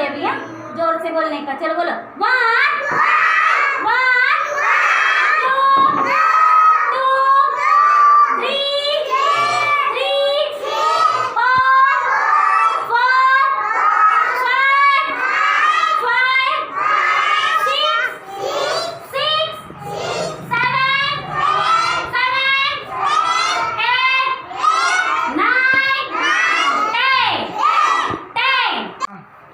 रहे अभी जोर से बोलने का चलो बोलो। वन वन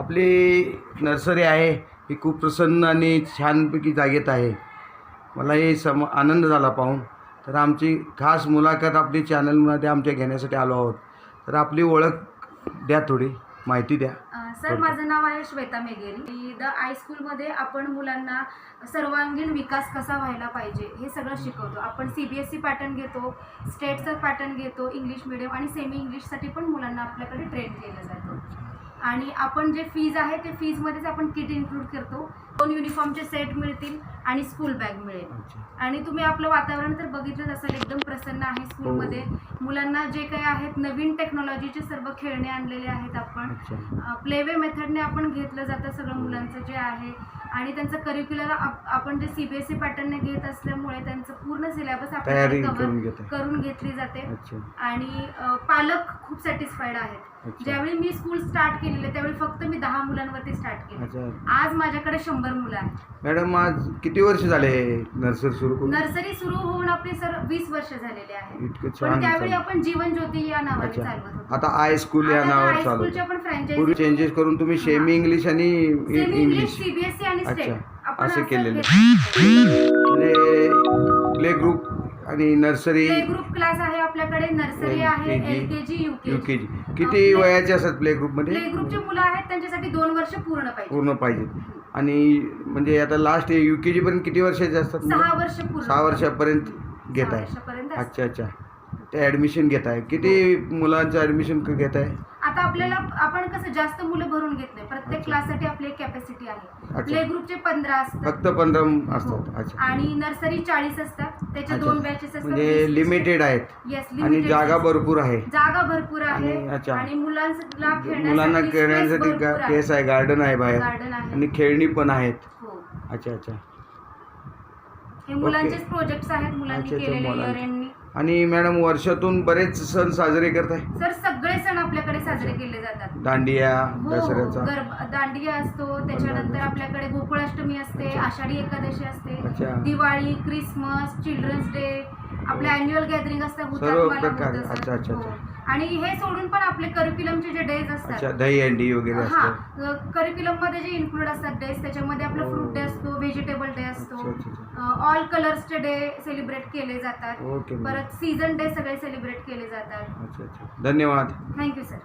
आपली नर्सरी आहे. ही खूप प्रसन्न आणि छानपैकी जागेत आहे. मला हे सम आनंद झाला पाहून. तर आमची खास मुलाखत आपली चॅनलमध्ये आमच्या घेण्यासाठी आलो आहोत. तर आपली ओळख द्या थोडी माहिती द्या. सर माझं नाव आहे श्वेता मेगेरी द आय स्कूलमध्ये आपण मुलांना सर्वांगीण विकास कसा व्हायला पाहिजे हे सगळं शिकवतो. आपण C B S C pattern घेतो स्टेटचं पॅटर्न घेतो इंग्लिश मिडियम आणि सेमी इंग्लिशसाठी पण मुलांना आपल्याकडे ट्रेन केलं जातं. आणि आपण जे फीज आहे ते फीजमध्येच आपण किट इन्क्लूड करतो. दोन युनिफॉर्मचे सेट मिळतील आणि स्कूल बॅग मिळेल. आणि तुम्ही आपलं वातावरण तर बघितलंच असेल एकदम प्रसन्न आहे स्कूलमध्ये मुलांना जे काही आहेत नवीन टेक्नॉलॉजीचे सर्व खेळणे आणलेले आहेत आपण. प्लेवे मेथडने आपण घेतलं जातं सगळं मुलांचं जे आहे आणि त्यांचं करिक्युलर आपण जे सी बी एस सी पॅटर्नने घेत असल्यामुळे त्यांचं पूर्ण सिलेबस आपल्याला करून कव्हर घेत. आहे करून घेतली जाते. आणि पालक खूप सॅटिस्फाईड आहेत. ज्यावेळी मी स्कूल स्टार्ट केलेले त्यावेळी फक्त मी दहा मुलांवरती स्टार्ट केले. आज माझ्याकडे शंभर मुलं आहेत. मॅडम आज किती वर्ष झाले नर्सरी सुरू नर्सरी सुरू होऊन आपले सर वीस वर्ष झालेले पण छान त्यावेळी. आपण जीवन ज्योती या नावाने चालवत होतो. आता आय स्कूल या नावावर चालू. पण फ्रँचायझी चेंजेस करून तुम्ही सेमी इंग्लिश आणि इंग्लिश सीबीएसई आणि अच्छा. आपण असे केलेले. म्हणजे प्ले ग्रुप आणि नर्सरी. प्ले ग्रुप क्लास आहे आपल्याकडे नर्सरी आहे LKG, L K G U K G किती वयाचे असतात प्ले ग्रुपमध्ये प्ले ग्रुपचे मुलं आहेत त्यांच्यासाठी दोन वर्ष पूर्ण पाहिजे. पूर्ण पाहिजे. आणि म्हणजे आता लास्ट यू के जी पर्यंत किती वर्षाचे असतात मुलं? सहा वर्ष पूर्ण सहा वर्षापर्यंत घेत सहा आहे वर्षापर्यंत. अच्छा अच्छा. ते ॲडमिशन घेत आहे किती मुलांचं ॲडमिशन घेत आहे आता आपल्याला आपण कसं जास्त मुलं भरून घेत नाही. प्रत्येक. क्लाससाठी आपली एक कॅपॅसिटी आहे. अच्छा. प्ले ग्रुपचे पंधरा असतात. फक्त पंधरा हो. असतात अच्छा. आणि नर्सरी चाळीस असतात. त्याचे अच्छा. दोन बॅचेस असतात. म्हणजे लिमिटेड आहेत. येस आणि जागा भरपूर आहे. जागा भरपूर आहे. आणि- अच्छा. आणि मुलांना मुलांना खेळण्यासाठी केस आहे. गार्डन आहे. बाहेर. गार्डन आहे. आणि खेळणी पण आहेत. हो. अच्छा अच्छा. हे मुलांचेच प्रोजेक्ट्स आहेत. मुलांनी अच्छा, अच्छा, केलेले मुलांचे. इयरेंनी आणि मॅडम वर्षातून बरेच सण साजरे करताय सर सगळे सण आपल्याकडे साजरे केले जातात दांडिया हो दसऱ्याचा गरबा दांडिया असतो त्याच्यानंतर आपल्याकडे गोकुळाष्टमी असते अच्छा. आषाढी एकादशी असते अच्छा दिवाळी क्रिसमस चिल्ड्रन्स डे आपले अॅन्युअल गॅदरिंग असतात सर्व हुतात्माला प्रकार. सर. अच्छा, अच्छा, हो. अच्छा. आणि हे सोडून पण आपले करिक्युलमचे जे डेज अच्छा असतात दही अंडी वगैरे हा करिक्युलममध्ये जे इन्क्लूड असतात डेज त्याच्यामध्ये आपला फ्रूट डे असतो व्हेजिटेबल डे असतो. अच्छा अच्छा ऑल कलर्सचे डे सेलिब्रेट केले जातात. Okay madam. परत सीझन डे सगळे सेलिब्रेट केले जातात. अच्छा अच्छा. धन्यवाद. Thank you sir